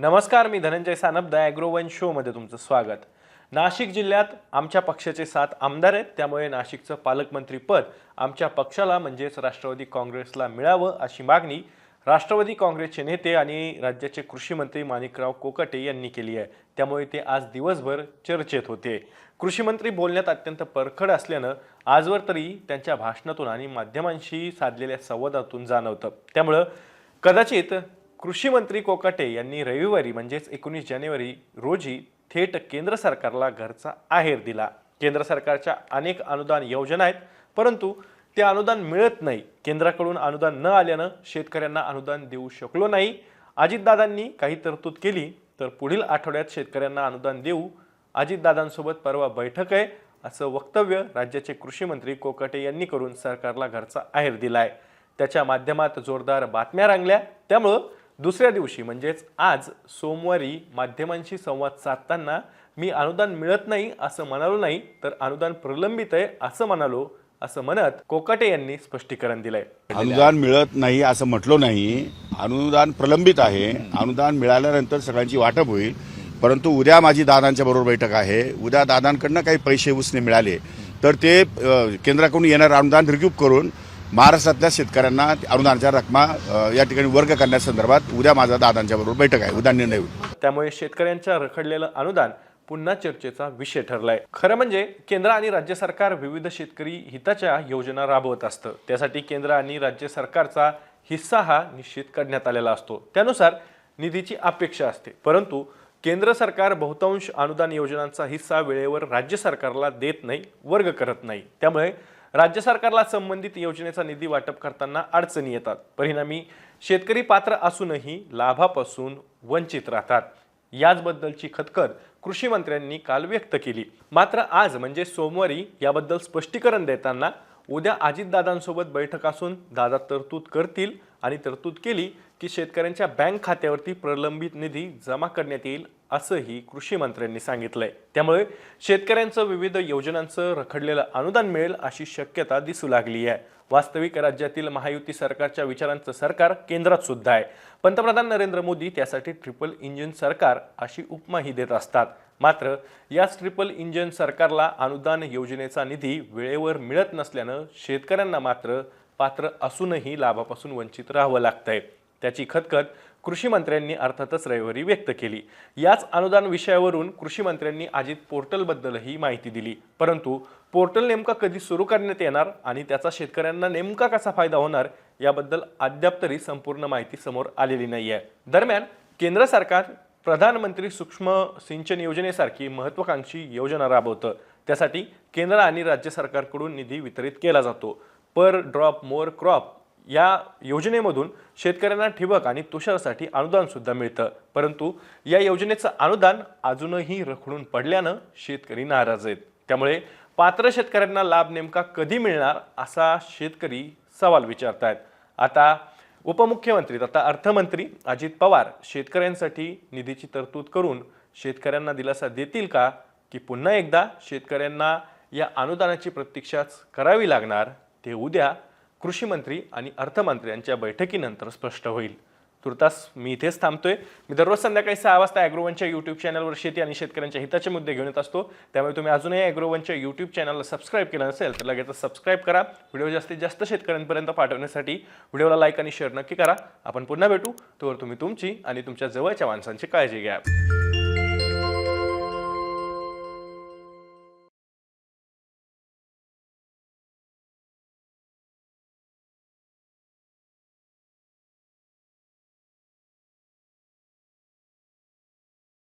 नमस्कार मी धनंजय सानप द ॲग्रोवन शोमध्ये तुमचं स्वागत. नाशिक जिल्ह्यात आमच्या पक्षाचे सात आमदार आहेत त्यामुळे नाशिकचं पालकमंत्रीपद आमच्या पक्षाला म्हणजेच राष्ट्रवादी काँग्रेसला मिळावं अशी मागणी राष्ट्रवादी काँग्रेसचे नेते आणि राज्याचे कृषी मंत्री माणिकराव कोकाटे यांनी केली आहे. त्यामुळे ते आज दिवसभर चर्चेत होते. कृषी मंत्री बोलण्यात अत्यंत परखड असल्यानं आजवर तरी त्यांच्या भाषणातून आणि माध्यमांशी साधलेल्या संवादातून जाणवतं. त्यामुळं कदाचित कृषी मंत्री कोकाटे यांनी रविवारी म्हणजेच एकोणीस जानेवारी रोजी थेट केंद्र सरकारला घरचा आहेर दिला. केंद्र सरकारच्या अनेक अनुदान योजना आहेत परंतु ते अनुदान मिळत नाही. केंद्राकडून अनुदान न आल्यानं शेतकऱ्यांना अनुदान देऊ शकलो नाही. अजितदादांनी काही तरतूद केली तर पुढील आठवड्यात शेतकऱ्यांना अनुदान देऊ अजितदादांसोबत परवा बैठक आहे असं वक्तव्य राज्याचे कृषी मंत्री कोकाटे यांनी करून सरकारला घरचा आहेर दिला आहे त्याच्या माध्यमात जोरदार बातम्या रंगल्या. त्यामुळं दुसऱ्या दिवशी म्हणजेच आज सोमवारी माध्यमांशी संवाद साधताना मी अनुदान मिळत नाही असं म्हणालो नाही तर अनुदान प्रलंबित आहे असं म्हणालो असं म्हणत कोकाटे यांनी स्पष्टीकरण दिलंय. अनुदान मिळत नाही असं म्हटलो नाही अनुदान प्रलंबित आहे अनुदान मिळाल्यानंतर सगळ्यांची वाटप होईल परंतु उद्या माझी दादांच्या बरोबर बैठक आहे उद्या दादांकडनं काही पैसे उसने मिळाले तर ते केंद्राकडून येणारं अनुदान रिक्यूब करून महाराष्ट्रातल्या शेतकऱ्यांना अनुदानाच्या रकमा या ठिकाणी वर्ग करण्यासंदर्भात उद्या माझा दादांच्या बरोबर बैठक आहे. उद्या निर्णय होईल. त्यामुळे शेतकऱ्यांच्या रखडलेलं अनुदान पुन्हा चर्चेचा विषय ठरलाय. खरं म्हणजे केंद्र आणि राज्य सरकार विविध शेतकरी हिताच्या योजना राबवत असतं. त्यासाठी केंद्र आणि राज्य सरकारचा हिस्सा हा निश्चित करण्यात आलेला असतो. त्यानुसार निधीची अपेक्षा असते. परंतु केंद्र सरकार बहुतांश अनुदान योजनांचा हिस्सा वेळेवर राज्य सरकारला देत नाही वर्ग करत नाही. त्यामुळे राज्य सरकारला संबंधित योजनेचा निधी वाटप करताना अडचणी येतात. परिणामी शेतकरी पात्र असूनही लाभापासून वंचित राहतात. याचबद्दलची खतखत कृषी मंत्र्यांनी काल व्यक्त केली. मात्र आज म्हणजे सोमवारी याबद्दल स्पष्टीकरण देताना उद्या अजितदादांसोबत बैठक असून दादा तरतूद करतील आणि तरतूद केली की शेतकऱ्यांच्या बँक खात्यावरती प्रलंबित निधी जमा करण्यात येईल असंही कृषी मंत्र्यांनी सांगितलंय. त्यामुळे शेतकऱ्यांचं विविध योजनांचं रखडलेलं अनुदान मिळेल अशी शक्यता दिसू लागली आहे. वास्तविक राज्यातील महायुती सरकारच्या विचारांचं सरकार केंद्रात सुद्धा आहे. पंतप्रधान नरेंद्र मोदी त्यासाठी ट्रिपल इंजिन सरकार अशी उपमाही देत असतात. मात्र याच ट्रिपल इंजिन सरकारला अनुदान योजनेचा निधी वेळेवर मिळत नसल्यानं शेतकऱ्यांना मात्र पात्र असूनही लाभापासून वंचित राहावं लागतंय. त्याची खतखत कृषी मंत्र्यांनी अर्थातच रविवारी व्यक्त केली. याच अनुदान विषयावरून कृषी मंत्र्यांनी अजित पोर्टलबद्दलही माहिती दिली. परंतु पोर्टल नेमका कधी सुरू करण्यात येणार आणि त्याचा शेतकऱ्यांना नेमका कसा फायदा होणार याबद्दल अद्याप तरी संपूर्ण माहिती समोर आलेली नाही आहे दरम्यान केंद्र सरकार प्रधानमंत्री सूक्ष्म सिंचन योजनेसारखी महत्त्वाकांक्षी योजना राबवतं. त्यासाठी केंद्र आणि राज्य सरकारकडून निधी वितरित केला जातो. पर ड्रॉप मोर क्रॉप या योजनेमधून शेतकऱ्यांना ठिबक आणि तुषारसाठी अनुदानसुद्धा मिळतं. परंतु या योजनेचं अनुदान अजूनही रखडून पडल्यानं शेतकरी नाराज आहेत. त्यामुळे पात्र शेतकऱ्यांना लाभ नेमका कधी मिळणार असा शेतकरी सवाल विचारत आहेत आता उपमुख्यमंत्री तथा अर्थमंत्री अजित पवार शेतकऱ्यांसाठी निधीची तरतूद करून शेतकऱ्यांना दिलासा देतील का? की पुन्हा एकदा शेतकऱ्यांना या अनुदानाची प्रतीक्षाच करावी लागणार? ते उद्या कृषी मंत्री आणि अर्थमंत्र्यांच्या बैठकीनंतर स्पष्ट होईल. तुर्तास मी इथेच थांबतोय. मी दररोज संध्याकाळी सहा वाजता ॲग्रोवनच्या यूट्यूब चॅनलवर शेती आणि शेतकऱ्यांच्या हिताचे मुद्दे घेऊन येत असतो. त्यामुळे तुम्ही अजूनही ॲग्रोवनच्या यूट्यूब चॅनलला सबस्क्राईब केलं नसेल तर लगेच सबस्क्राईब करा. व्हिडिओ जास्तीत जास्त शेतकऱ्यांपर्यंत पाठवण्यासाठी व्हिडिओला लाईक आणि शेअर नक्की करा. आपण पुन्हा भेटू. तोवर तुम्ही तुमची आणि तुमच्या जवळच्या माणसांची काळजी घ्या.